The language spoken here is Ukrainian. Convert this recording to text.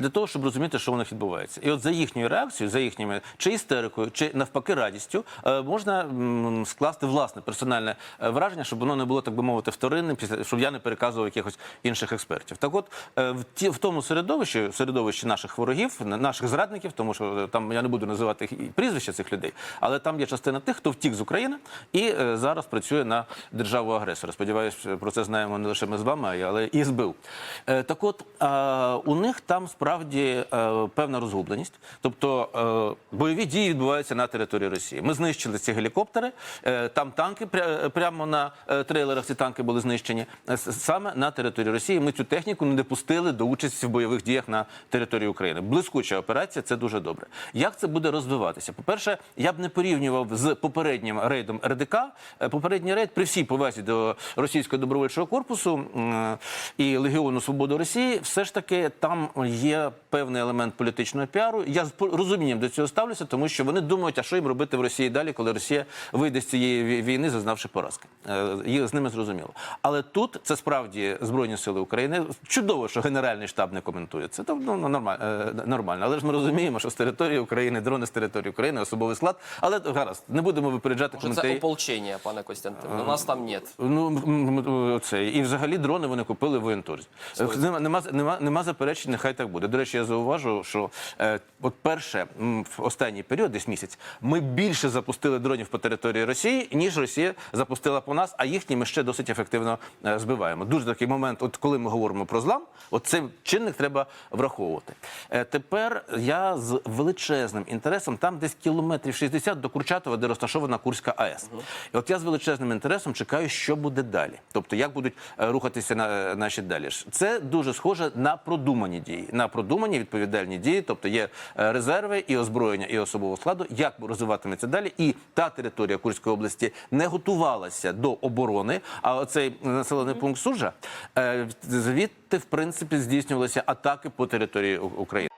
для того, щоб розуміти, що у них відбувається. І от за їхньою реакцією, за їхніми чи істерикою, чи навпаки радістю, е, можна скласти власне персональне е, враження, щоб воно не було так би мовити вторинним, щоб я не переказував якихось інших експертів. Так, от е, в тому середовищі, середовищі наших ворогів, наших зрадників, тому що там я не буду називати їх прізвища цих людей, але там є частина тих, хто втік з України і зараз працює на державу агресора. Сподіваюсь, про це знаємо не лише ми з вами, але і СБУ. Так от у них там справді е, певна розгубленість, тобто е, бойові дії відбуваються на території Росії. Ми знищили ці гелікоптери, е, там танки пря- прямо на трейлерах. Ці танки були знищені саме на території Росії. Ми цю техніку не допустили до участі в бойових діях на території України. Блискуча операція, це дуже добре. Як це буде розвиватися? По-перше, я б не порівнював з попереднім рейдом РДК. Попередній рейд при всій повазі до російського добровольчого корпусу і Легіону Свободи Росії, все ж таки там є певний елемент політичного піару. Я з розумінням до цього ставлюся, тому що вони думають, а що їм робити в Росії далі, коли Росія вийде з цієї війни, зазнавши поразки. Е, з ними зрозуміло. Але тут це справді збройні сили України. Чудово, що генеральний штаб не коментує це. То ну, нормально, нормально. Але ж ми розуміємо, що з території України, дрони з території України, особовий склад. Але гаразд, не будемо випереджати Може, це ополчення, пане Костянтине. У нас там нет. Ну м, м, це і взагалі дрони вони купили в воєнторзі. Нема, нема, нема, нема заперечень, нехай так буде. До речі, я зауважу, що е, от перше в останній період, десь місяць, ми більше запустили дронів по території Росії, ніж Росія запустила по нас, а їхні ми ще досить ефективно е, збиваємо. Дуже такий момент, от коли ми говоримо про злам, от цей чинник треба враховувати. Е, тепер я з величезним інтересом, там десь кілометрів 60 до Курчатова, де розташована Курська АЕС. І от я з величезним інтересом чекаю, що буде далі. Тобто, як будуть е, рухатися на, наші далі. Це дуже схоже на продумані дії, на продумані відповідальні дії. Тобто є е, резерви і озброєння, і особового складу. Як розвиватиметься далі? І та територія Курської області не готувалася до оборони. А оцей населений пункт Сужа е, звідти, в принципі, здійснювалися атаки по території України.